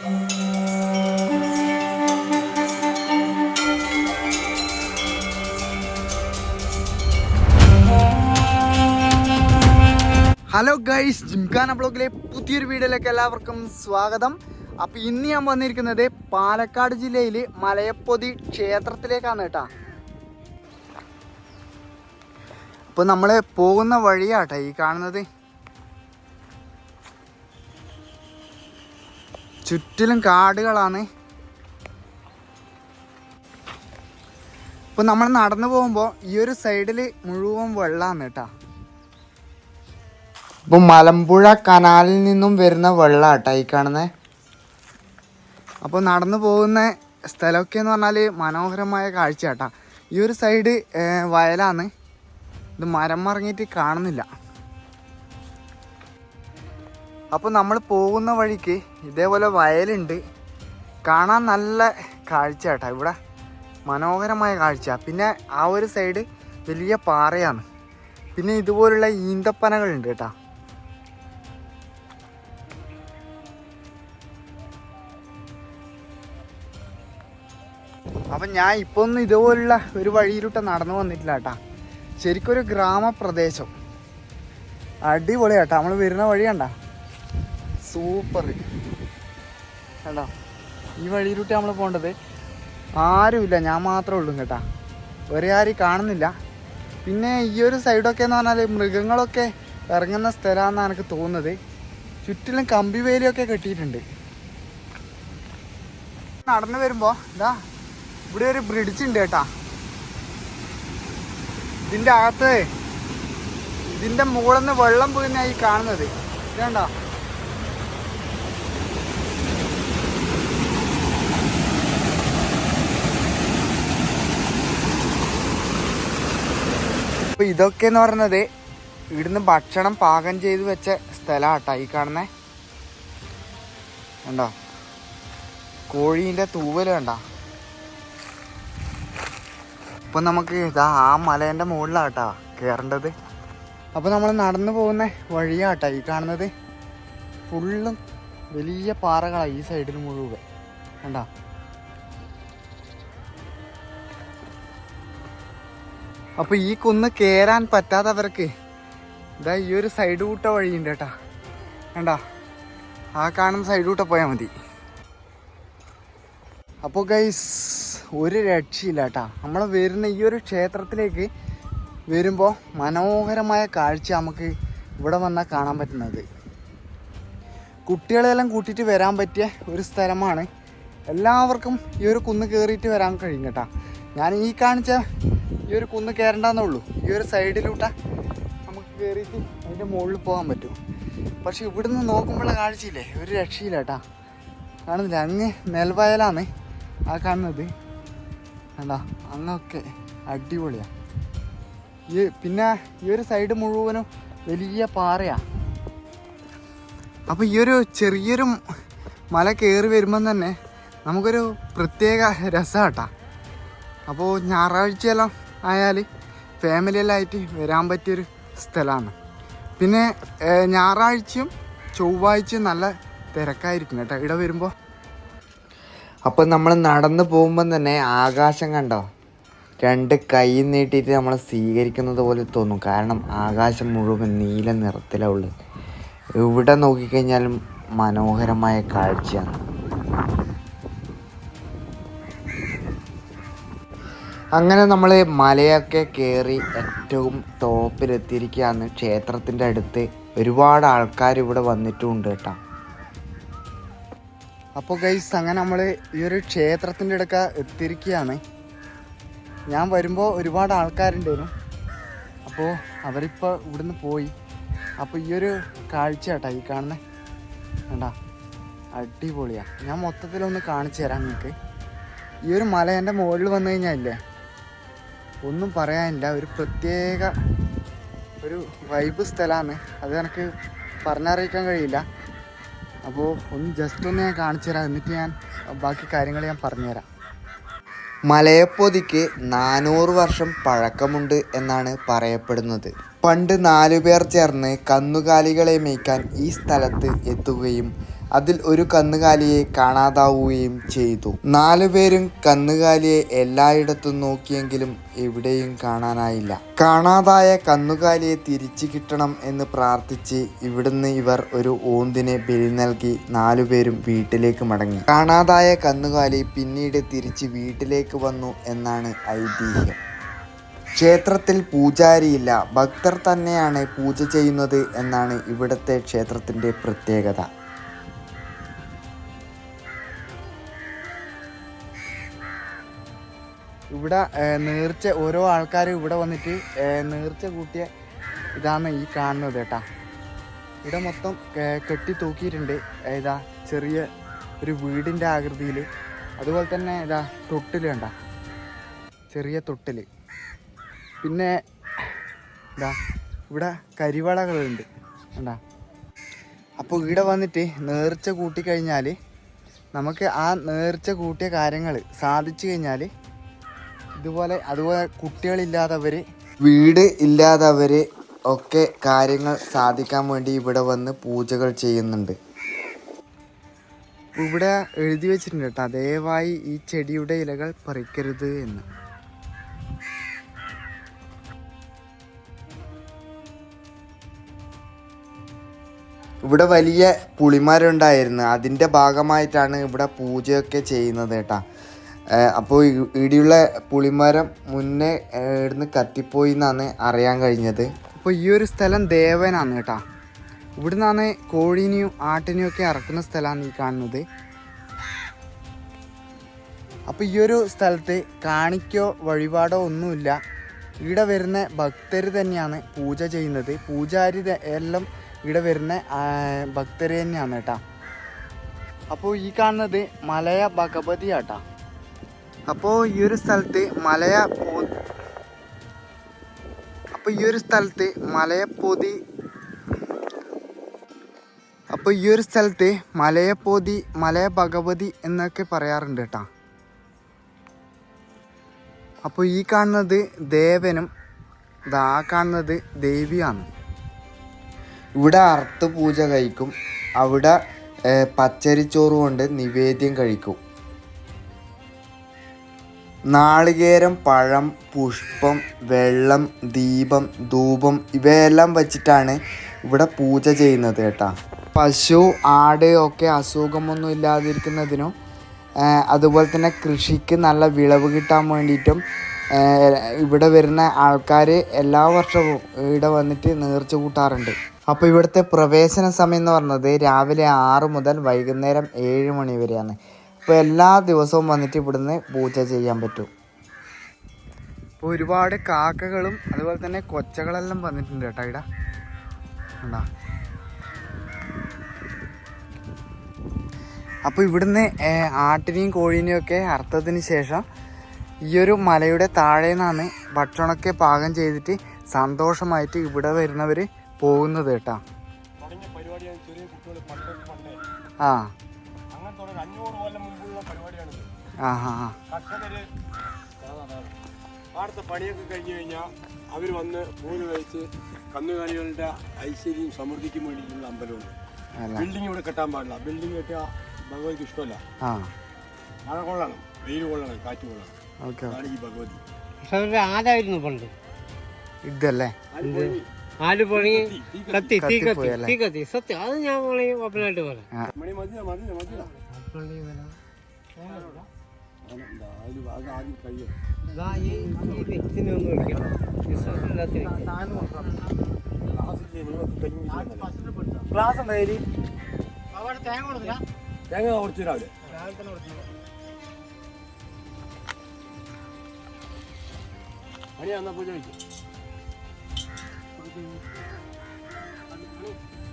Hello guys gymkhana ബ്ലോഗിലെ പുതിയൊരു വീഡിയോയിലേക്ക് എല്ലാവർക്കും സ്വാഗതം. അപ്പോൾ ഇന്ന് ഞാൻ വന്നിരിക്കുന്നത് പാലക്കാട് ജില്ലയിൽ മലയപ്പൊതി ക്ഷേത്രത്തിലേക്കാണ് കേട്ടോ. അപ്പോൾ നമ്മൾ പോകുന്ന വഴിയാട്ടോ ഈ കാണുന്നത്. ചുറ്റിലും കാടുകളാണ്. ഇപ്പോൾ നമ്മൾ നടന്നു പോകുമ്പോൾ ഈ ഒരു സൈഡിൽ മുഴുവൻ വെള്ളമാണ് കേട്ടോ. ഇപ്പോൾ മലമ്പുഴ കനാലിൽ നിന്നും വരുന്ന വെള്ളാട്ടോ ഈ കാണുന്നത് അപ്പോൾ നടന്നു പോകുന്ന സ്ഥലമൊക്കെ എന്ന് പറഞ്ഞാൽ മനോഹരമായ കാഴ്ച കേട്ടാ ഈ ഒരു സൈഡ് വയലാണ്. ഇത് മരം മറങ്ങിയിട്ട് കാണുന്നില്ല. അപ്പോൾ നമ്മൾ പോകുന്ന വഴിക്ക് ഇതേപോലെ വയലുണ്ട്. കാണാൻ നല്ല കാഴ്ച കേട്ടോ ഇവിടെ. മനോഹരമായ കാഴ്ച. പിന്നെ ആ ഒരു സൈഡ് വലിയ പാറയാണ്. പിന്നെ ഇതുപോലുള്ള ഈന്തപ്പനകളുണ്ട് കേട്ടോ. അപ്പം ഞാൻ ഇപ്പോൾ ഒന്നും ഇതുപോലുള്ള ഒരു വഴിയിലൂട്ട് നടന്നു വന്നിട്ടില്ല കേട്ടാ. ശരിക്കൊരു ഗ്രാമപ്രദേശം. അടിപൊളിയാട്ടാ നമ്മൾ വരുന്ന വഴി സൂപ്പർ. കേട്ടോ ഈ വഴിയിലൂട്ട് നമ്മൾ പോകേണ്ടത് ആരുമില്ല ഞാൻ മാത്രമേ ഉള്ളൂ കേട്ടാ ഒരേ ആരും കാണുന്നില്ല. പിന്നെ ഈ ഒരു സൈഡൊക്കെ എന്ന് പറഞ്ഞാൽ മൃഗങ്ങളൊക്കെ ഇറങ്ങുന്ന സ്ഥലമാണെന്നാണ് എനിക്ക് തോന്നുന്നത്. ചുറ്റിലും കമ്പി വേലിയൊക്കെ കെട്ടിയിട്ടുണ്ട്. നടന്നു വരുമ്പോൾ ഇതാ ഇവിടെ ഒരു ബ്രിഡ്ജ് ഉണ്ട് കേട്ടാ. ഇതിന്റെ അകത്ത് ഇതിന്റെ മുകളിൽ നിന്ന് വെള്ളം വീഴുന്ന ഈ കാണുന്നത്. ഇതേണ്ടോ അപ്പൊ ഇതൊക്കെ എന്ന് പറയുന്നത് ഇവിടുന്ന് ഭക്ഷണം പാകം ചെയ്ത് വെച്ച സ്ഥലമാട്ടാ ഈ കാണുന്നേ. കണ്ടോ? കോഴീന്റെ തൂവൽ കണ്ട? ഇപ്പൊ നമുക്ക് ഇതാ ആ മലേന്റെ മുകളിലാട്ടാ കയറേണ്ടത് അപ്പോൾ നമ്മൾ നടന്നു പോകുന്ന വഴിയാട്ടാ ഈ കാണുന്നത്. ഫുള്ളും വലിയ പാറകളാണ് ഈ സൈഡിൽ മുഴുവൻ. കണ്ട? അപ്പോൾ ഈ കുന്ന് കയറാൻ പറ്റാത്തവർക്ക് ഇതാ ഈ ഒരു സൈഡ് കൂട്ട വഴിയുണ്ട് കേട്ടാ. വേണ്ട ആ കാണുന്ന സൈഡ് കൂട്ട പോയാൽ മതി. അപ്പോൾ ഗൈസ് ഒരു രക്ഷയില്ല കേട്ടാ. നമ്മൾ വരുന്ന ഈ ഒരു ക്ഷേത്രത്തിലേക്ക് വരുമ്പോൾ മനോഹരമായ കാഴ്ച നമുക്ക് ഇവിടെ വന്നാൽ കാണാൻ പറ്റുന്നത്. കുട്ടികളെല്ലാം കൂട്ടിയിട്ട് വരാൻ പറ്റിയ ഒരു സ്ഥലമാണ്. എല്ലാവർക്കും ഈ ഒരു കുന്ന് കയറിയിട്ട് വരാൻ കഴിയും കേട്ടാ. ഞാൻ ഈ കാണിച്ച ഈ ഒരു കുന്ന് കയറണ്ടെന്നേ ഉള്ളൂ. ഈ ഒരു സൈഡിലൂട്ട നമുക്ക് കയറിയിട്ട് അതിന്റെ മുകളിൽ പോകാൻ പറ്റും. പക്ഷെ ഇവിടുന്ന് നോക്കുമ്പോഴുള്ള കാഴ്ചയില്ലേ? ഒരു രക്ഷയില്ല കേട്ടാ കാണുന്നില്ല? അങ്ങ് നെൽവയലാണ് ആ കാണുന്നത്. കണ്ടാ? അങ്ങൊക്കെ അടിപൊളിയാ. ഈ പിന്നെ ഈ ഒരു സൈഡ് മുഴുവനും വലിയ പാറയാ. അപ്പോൾ ഈ ഒരു ചെറിയൊരു മല കയറി വരുമ്പം തന്നെ നമുക്കൊരു പ്രത്യേക രസമാട്ടാ അപ്പോൾ ഞായറാഴ്ചയെല്ലാം ആയാൽ ഫാമിലിയെല്ലാം ആയിട്ട് വരാൻ പറ്റിയൊരു സ്ഥലമാണ്. പിന്നെ ഞായറാഴ്ചയും ചൊവ്വാഴ്ചയും നല്ല തിരക്കായിരിക്കും കേട്ടോ. ഇവിടെ വരുമ്പോൾ അപ്പം നമ്മൾ നടന്നു പോകുമ്പം തന്നെ ആകാശം കണ്ടോ? രണ്ട് കൈ നീട്ടിയിട്ട് നമ്മൾ സ്വീകരിക്കുന്നത് പോലെ തോന്നും. കാരണം ആകാശം മുഴുവൻ നീല നിറത്തിലുള്ളത് എവിടെ നോക്കിക്കഴിഞ്ഞാലും മനോഹരമായ കാഴ്ചയാണ്. അങ്ങനെ നമ്മൾ മലയൊക്കെ കയറി ഏറ്റവും ടോപ്പിലെത്തിയിരിക്കുകയാണ് ക്ഷേത്രത്തിന്റെ അടുത്ത്. ഒരുപാട് ആൾക്കാർ ഇവിടെ വന്നിട്ടുമുണ്ട് കേട്ടോ. അപ്പോൾ ഗൈസ് അങ്ങനെ നമ്മൾ ഈ ഒരു ക്ഷേത്രത്തിന്റെ അടുക്ക എത്തിയിരിക്കുകയാണ് ഞാൻ വരുമ്പോൾ ഒരുപാട് ആൾക്കാരുണ്ടായിരുന്നു. അപ്പോൾ അവരിപ്പോൾ ഇവിടുന്ന് പോയി. അപ്പോൾ ഈ ഒരു കാഴ്ച കേട്ടോ ഈ കാണുന്നത് കണ്ടാ? അടിപൊളിയാണ് ഞാൻ മൊത്തത്തിലൊന്ന് കാണിച്ചു തരാം നിങ്ങൾക്ക്. ഈ ഒരു മല എന്റെ മുകളിൽ വന്നു കഴിഞ്ഞാൽ ഇല്ലേ? ഒന്നും പറയാനില്ല. ഒരു പ്രത്യേക ഒരു വൈബ് സ്ഥലമാണ്. അത് എനിക്ക് പറഞ്ഞറിയിക്കാൻ കഴിയില്ല. അപ്പോൾ ഒന്ന് ജസ്റ്റ് ഒന്ന് ഞാൻ കാണിച്ചു തരാം. എന്നിട്ട് ഞാൻ ബാക്കി കാര്യങ്ങൾ ഞാൻ പറഞ്ഞുതരാം മലയപ്പൊതിക്ക് നാനൂറ് വർഷം പഴക്കമുണ്ട് എന്നാണ് പറയപ്പെടുന്നത്. പണ്ട് നാലുപേർ ചേർന്ന് കന്നുകാലികളെ മേയ്ക്കാൻ ഈ സ്ഥലത്ത് എത്തുകയും അതിൽ ഒരു കന്നുകാലിയെ കാണാതാവുകയും ചെയ്തു. നാലുപേരും കന്നുകാലിയെ എല്ലായിടത്തും നോക്കിയെങ്കിലും എവിടെയും കാണാനായില്ല. കാണാതായ കന്നുകാലിയെ തിരിച്ചു കിട്ടണം എന്ന് പ്രാർത്ഥിച്ച് ഇവിടുന്ന് ഇവർ ഒരു ഓന്തിനെ ബലി നൽകി നാലുപേരും വീട്ടിലേക്ക് മടങ്ങി. കാണാതായ കന്നുകാലി പിന്നീട് തിരിച്ച് വീട്ടിലേക്ക് വന്നു എന്നാണ് ഐതിഹ്യം. ക്ഷേത്രത്തിൽ പൂജാരിയില്ല. ഭക്തർ തന്നെയാണ് പൂജ ചെയ്യുന്നത് എന്നാണ് ഇവിടുത്തെ ക്ഷേത്രത്തിന്റെ പ്രത്യേകത. ഇവിടെ നേർച്ച ഓരോ ആൾക്കാരും ഇവിടെ വന്നിട്ട് നേർച്ച കൂട്ടിയ ഇതാണ് ഈ കാണുന്നത് കേട്ടാ. ഇവിടെ മൊത്തം കെട്ടി തൂക്കിയിട്ടുണ്ട്. ഇതാ ചെറിയ ഒരു വീടിന്റെ ആകൃതിയിൽ അതുപോലെ തന്നെ ഇതാ തൊട്ടിൽ കണ്ട. ചെറിയ തൊട്ടിൽ പിന്നെ ഇതാ ഇവിടെ കരിവളകളുണ്ട് കണ്ടാ. അപ്പോൾ ഇവിടെ വന്നിട്ട് നേർച്ച കൂട്ടിക്കഴിഞ്ഞാൽ നമുക്ക് ആ നേർച്ച കൂട്ടിയ കാര്യങ്ങൾ സാധിച്ചു കഴിഞ്ഞാൽ ഇതുപോലെ അതുപോലെ കുട്ടികളില്ലാത്തവർ വീട് ഇല്ലാത്തവർ ഒക്കെ കാര്യങ്ങൾ സാധിക്കാൻ വേണ്ടി ഇവിടെ വന്ന് പൂജകൾ ചെയ്യുന്നുണ്ട്. ഇവിടെ എഴുതി വെച്ചിട്ടുണ്ട് കേട്ടോ ദയവായി ഈ ചെടിയുടെ ഇലകൾ പറിക്കരുത് എന്ന്. ഇവിടെ വലിയ പുളിമരമുണ്ടായിരുന്നു അതിന്റെ ഭാഗമായിട്ടാണ് ഇവിടെ പൂജയൊക്കെ ചെയ്യുന്നത് കേട്ടാ. അപ്പോൾ ഇടിയുള്ള പുളിമരം മുന്നേ ഇടുന്ന് കത്തിപ്പോയി എന്നാണ് അറിയാൻ കഴിഞ്ഞത്. അപ്പോൾ ഈ ഒരു സ്ഥലം ദേവനാണ് കേട്ടാ. ഇവിടുന്നാണ് കോഴിനെയും ആട്ടിനെയും ഒക്കെ ഇറക്കുന്ന സ്ഥലമാണ് ഈ കാണുന്നത്. അപ്പോൾ ഈ ഒരു സ്ഥലത്ത് കാണിക്കോ വഴിപാടോ ഒന്നുമില്ല. ഇവിടെ വരുന്ന ഭക്തർ തന്നെയാണ് പൂജ ചെയ്യുന്നത്. പൂജാരി എല്ലാം ഇവിടെ വരുന്ന ഭക്തർ തന്നെയാണ് കേട്ടോ. അപ്പോൾ ഈ കാണുന്നത് മലയ ഭഗവതി ആട്ടാ അപ്പോൾ ഈ ഒരു സ്ഥലത്ത് മലയ പോ അപ്പോൾ ഈ ഒരു സ്ഥലത്ത് മലയപ്പോതി അപ്പോൾ ഈ ഒരു സ്ഥലത്ത് മലയപ്പോതി മലയ ഭഗവതി എന്നൊക്കെ പറയാറുണ്ട് കേട്ടാ അപ്പോൾ ഈ കാണുന്നത് ദേവനും ഇതാ കാണുന്നത് ദേവിയാണ്. ഇവിടെ അർത്ഥ പൂജ കഴിക്കും. അവിടെ പച്ചരിച്ചോറ് കൊണ്ട് നിവേദ്യം കഴിക്കും. നാളികേരം പഴം പുഷ്പം വെള്ളം ദീപം ധൂപം ഇവയെല്ലാം വച്ചിട്ടാണ് ഇവിടെ പൂജ ചെയ്യുന്നത് കേട്ടോ. പശു ആട് ഒക്കെ അസുഖമൊന്നും ഇല്ലാതിരിക്കുന്നതിനും അതുപോലെ തന്നെ കൃഷിക്ക് നല്ല വിളവ് കിട്ടാൻ വേണ്ടിയിട്ടും ഇവിടെ വരുന്ന ആൾക്കാർ എല്ലാ വർഷവും ഇവിടെ വന്നിട്ട് നേർച്ച കൂട്ടാറുണ്ട്. അപ്പോൾ ഇവിടുത്തെ പ്രവേശന സമയം എന്ന് പറഞ്ഞത് രാവിലെ ആറ് മുതൽ വൈകുന്നേരം ഏഴ് മണി വരെയാണ്. അപ്പോൾ എല്ലാ ദിവസവും വന്നിട്ട് ഇവിടുന്ന് പൂജ ചെയ്യാൻ പറ്റും. ഇപ്പോൾ ഒരുപാട് കാക്കകളും അതുപോലെ തന്നെ കൊച്ചകളെല്ലാം വന്നിട്ടുണ്ട് കേട്ടോ ഇവിടെ ഉണ്ടോ അപ്പോൾ ഇവിടുന്ന് ആട്ടിനെയും കോഴീനെയൊക്കെ അർത്ഥത്തിന് ശേഷം ഈ ഒരു മലയുടെ താഴെ നിന്നാണ് ഭക്ഷണമൊക്കെ പാകം ചെയ്തിട്ട് സന്തോഷമായിട്ട് ഇവിടെ വരുന്നവർ പോകുന്നത് കേട്ടാ. ആ. കർഷകര് അടുത്ത പണിയൊക്കെ കഴിഞ്ഞു കഴിഞ്ഞാൽ അവർ വന്ന് പൂജ കഴിച്ച് കന്നുകാലികളുടെ ഐശ്വര്യം സമൃദ്ധിക്കും വേണ്ടിയിട്ടുള്ള അമ്പലമുണ്ട്. ബിൽഡിംഗ് ഇവിടെ കെട്ടാൻ പാടില്ല. ബിൽഡിംഗ് കെട്ടിയാൽ ഭഗവതിക്ക് ഇഷ്ടമല്ല. ആ. മഴ കൊള്ളണം വെയിൽ കൊള്ളണം കാറ്റ് കൊള്ളണം. അതാണ് ഈ ഭഗവതി. പക്ഷെ ആദായിരുന്നു പണ്ട്? ഇതല്ലേ. ആൽ പണി തീ, തീ കത്തി. കത്തി തീ കത്തി കത്തിപ്പോയല്ലേ? തീ കത്തി. സത്യം അത് ഞാൻ ഓപ്പണായിട്ട് പറയാം. മതി മതിയാ മതിയാ ഈ വ്യക്തിനെ ഒന്ന് വിളിക്കണം വിശ്വാസമില്ലാത്ത ക്ലാസ് ഉണ്ടായി തേങ്ങ കൊടുത്തു രാവിലെ മണി എന്നാ പൂജ വയ്ക്കും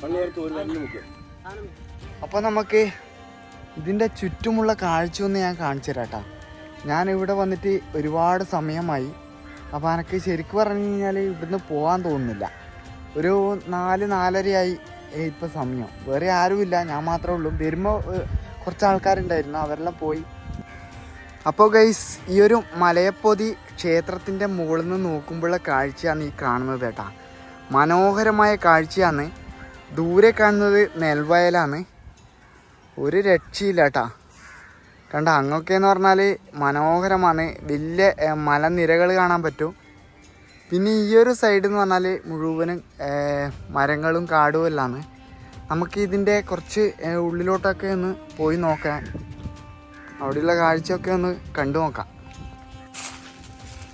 കണ്ണുകർക്ക് ഒരു കല്ലിൽ മുക്കും അപ്പോൾ നമുക്ക് ഇതിന്റെ ചുറ്റുമുള്ള കാഴ്ച ഒന്ന് ഞാൻ കാണിച്ചു തരാട്ടാ. ഞാൻ ഇവിടെ വന്നിട്ട് ഒരുപാട് സമയമായി. അപ്പോൾ എനിക്ക് ശരിക്കും പറഞ്ഞു കഴിഞ്ഞാൽ ഇവിടുന്ന് പോകാൻ തോന്നുന്നില്ല. ഒരു നാല് നാലരയായി ഇപ്പോൾ സമയം. വേറെ ആരുമില്ല ഞാൻ മാത്രമേ ഉള്ളൂ. വരുമ്പോൾ കുറച്ച് ആൾക്കാരുണ്ടായിരുന്നു അവരെല്ലാം പോയി. അപ്പോൾ ഗൈസ് ഈ ഒരു മലയപ്പൊതി ക്ഷേത്രത്തിന്റെ മുകളിൽ നിന്ന് നോക്കുമ്പോഴുള്ള കാഴ്ചയാണ് ഈ കാണുന്നത് കേട്ടാ. മനോഹരമായ കാഴ്ചയാണ്. ദൂരെ കാണുന്നത് നെൽവയലാണ്. ഒരു രക്ഷയില്ല കേട്ടാ കണ്ട അങ്ങൊക്കെ എന്ന് പറഞ്ഞാൽ മനോഹരമാണ്. വലിയ മലനിരകൾ കാണാൻ പറ്റും. പിന്നെ ഈ ഒരു സൈഡ് എന്ന് പറഞ്ഞാൽ മുഴുവനും മരങ്ങളും കാടും എല്ലാമാണ്. നമുക്ക് ഇതിന്റെ കുറച്ച് ഉള്ളിലോട്ടൊക്കെ ഒന്ന് പോയി നോക്കാം. അവിടെയുള്ള കാഴ്ചയൊക്കെ ഒന്ന് കണ്ടു നോക്കാം.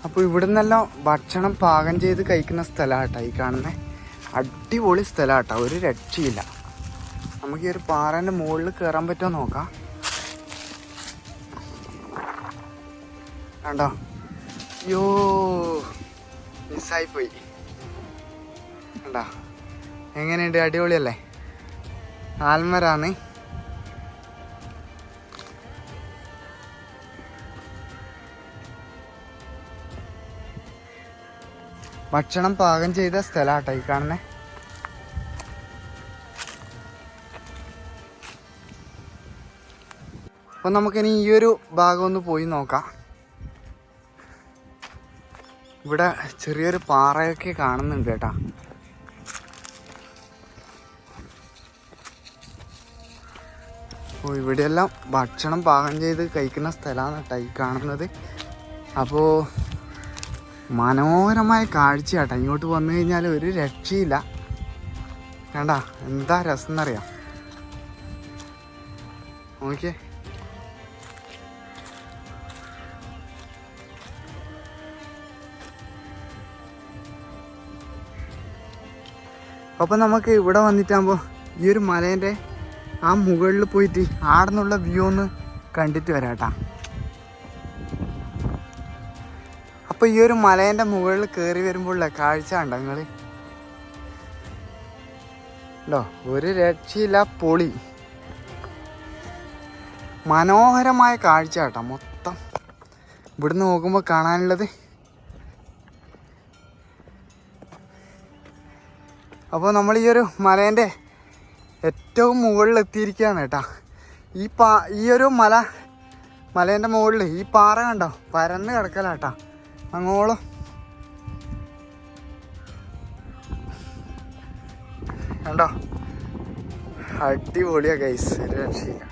അപ്പോൾ ഇവിടെ നിന്നെല്ലാം ഭക്ഷണം പാകം ചെയ്ത് കഴിക്കുന്ന സ്ഥലമാട്ടോ ഈ കാണുന്നത് അടിപൊളി സ്ഥലമാട്ടോ. ഒരു രക്ഷയില്ല. നമുക്ക് ഈ ഒരു പാറേന്റെ മുകളിൽ കയറാൻ പറ്റുമോ നോക്കാം. കണ്ടോ? യോ മിസ്സായിപ്പോയി. കണ്ടോ? എങ്ങനെയുണ്ട്? അടിപൊളിയല്ലേ? ആൽമരാണ്. ഭക്ഷണം പാകം ചെയ്ത സ്ഥലമാട്ടോ ഈ കാണുന്നത് അപ്പോൾ നമുക്കിനി ഈ ഒരു ഭാഗം ഒന്ന് പോയി നോക്കാം. ഇവിടെ ചെറിയൊരു പാറയൊക്കെ കാണുന്നുണ്ട് കേട്ടാ. അപ്പോൾ ഇവിടെയെല്ലാം ഭക്ഷണം പാകം ചെയ്ത് കഴിക്കുന്ന സ്ഥലമാണ് കേട്ടോ ഈ കാണുന്നത്. അപ്പോൾ മനോഹരമായ കാഴ്ച കേട്ടോ ഇങ്ങോട്ട് വന്നു കഴിഞ്ഞാൽ ഒരു രക്ഷയില്ല. കണ്ട എന്താ രസം എന്നറിയാം. നോക്കിയേ. അപ്പം നമുക്ക് ഇവിടെ വന്നിട്ടാകുമ്പോൾ ഈ ഒരു മലേന്റെ ആ മുകളിൽ പോയിട്ട് ആടെ നിന്നുള്ള വ്യൂ ഒന്ന് കണ്ടിട്ട് വരാം കേട്ടാ അപ്പോൾ ഈ ഒരു മലേന്റെ മുകളിൽ കയറി വരുമ്പോഴുള്ള കാഴ്ച ഉണ്ടോ നിങ്ങൾ ഉണ്ടോ ഒരു രക്ഷയില്ല പൊളി. മനോഹരമായ കാഴ്ച കേട്ടോ മൊത്തം. ഇവിടുന്ന് നോക്കുമ്പോൾ കാണാനുള്ളത് അപ്പോൾ നമ്മൾ ഈ ഒരു മലേന്റെ ഏറ്റവും മുകളിൽ എത്തിയിരിക്കുകയാണ് കേട്ടോ. ഈ പാ ഈ ഒരു മല മലേന്റെ മുകളിൽ ഈ പാറ കണ്ടോ? പരന്ന് കിടക്കലാട്ടാ അങ്ങോളം. കണ്ടോ? അടിപൊളിയാ ഗൈസ് ഒരു രക്ഷയില്ല.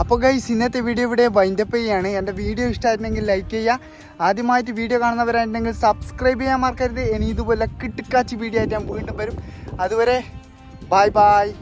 അപ്പോൾ ഗൈസ് ഇന്നത്തെ വീഡിയോ ഇവിടെ വൈൻഡപ്പ് ചെയ്യാണ് എന്റെ വീഡിയോ ഇഷ്ടമായിട്ടുണ്ടെങ്കിൽ ലൈക്ക് ചെയ്യുക. ആദ്യമായിട്ട് വീഡിയോ കാണുന്നവരായിട്ടുണ്ടെങ്കിൽ സബ്സ്ക്രൈബ് ചെയ്യാൻ മറക്കരുത്. ഇനി ഇതുപോലെ കിട്ടിക്കാച്ചി വീഡിയോ ആയിട്ട് ഞാൻ വീണ്ടും വരും. അതുവരെ ബായ് ബായ്